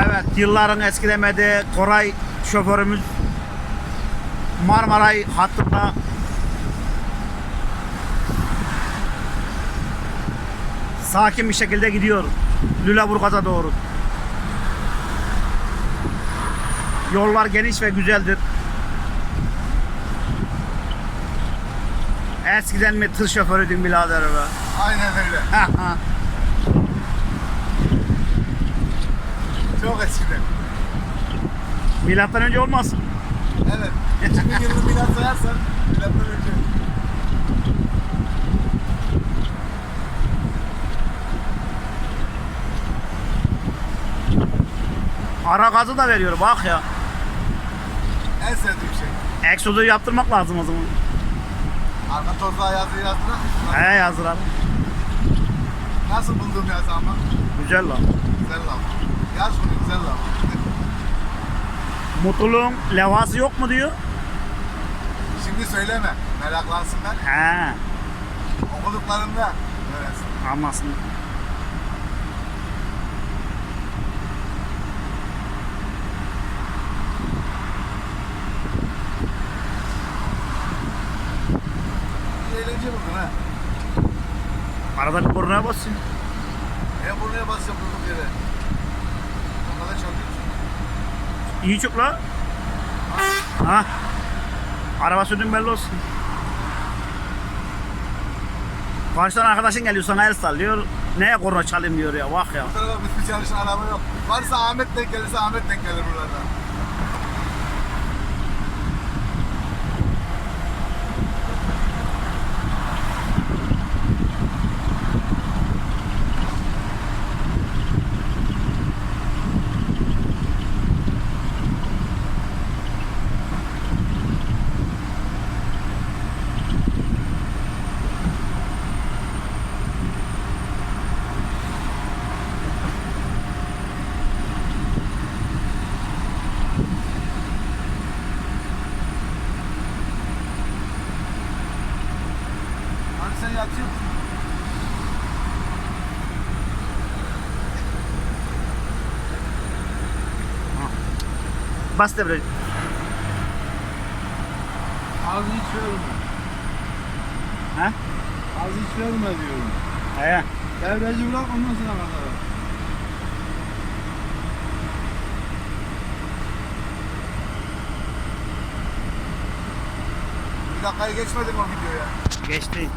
Evet, yılların eskilemedi Koray şoförümüz Marmaray hattında sakin bir şekilde gidiyor Lüleburgaz'a doğru. Yollar geniş ve güzeldir. Eskiden mi tır şoförüydün birader be? Aynen öyle. Çok eskiden. Milattan önce olmaz. Evet. 2000 yılını milat sayarsan milattan önce. Ara gazı da veriyor bak ya. En sevdiğim şey. Egzozu yaptırmak lazım o zaman. Arka tozluğa yazıyı yazdırak mısın? He yazdıralım. Nasıl buldum yazı ama? Güzel lan. Güzel laf. Yaz bunu güzel laf. Mutluluğun levhası yok mu diyor. Şimdi söyleme. Meraklansınlar. He. Okuduklarında öğrensin. Anlasın. Bir eğlence buldun ha. Arada bir kornaya bassın. Ben buraya basacağım durduk yere. Kadar çalıyorsun. İyi çok la. Ha. Araba sürdüğün belli olsun. Karşıdan arkadaşın geliyor sana el sallıyor. Neye korna çalayım diyor ya bak ya. Bu tarafa bir çalışan araba yok. Varsa Ahmet denk gelirse Ahmet denk gelir buralardan. Yatıyor musun? Bas devreci. Az hiç verme. He? Az hiç verme diyorum. He. Devreci bırak ondan sonra kadar. Bir dakikayı geçmedik o videoya. Geçti.